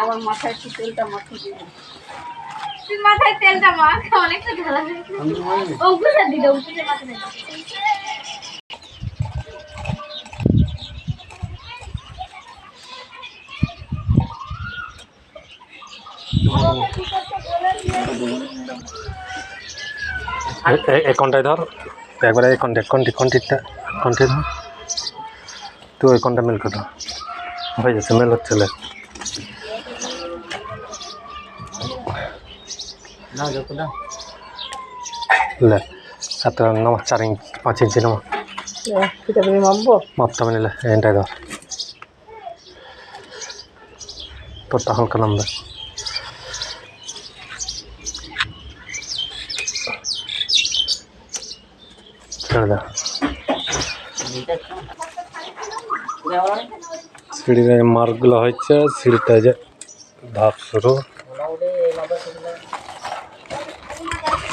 আমার মাথায় একটু তেলটা মাখিয়ে দিবি। তুই মাথায় তেলটা মাখ অনেকটা ঢালা অঙ্কুশের দিদি অঙ্কুশের মাথায় এ- এ- ধর? একবারে কন্টি কন্টিটা কন্টি ধর? তুই ওই কোনটা মেল কথা হয়ে যাচ্ছে মেল হচ্ছে নামা সেটা তুমি মাপবো? মাপটা আমি নিলে এটাই ধর তোরটা হালকা নামবে। ছেড়ে দে। সিঁড়ির এই মার্কগুলো হচ্ছে সিঁড়িটা যে ধাপ শুরু। Thank you.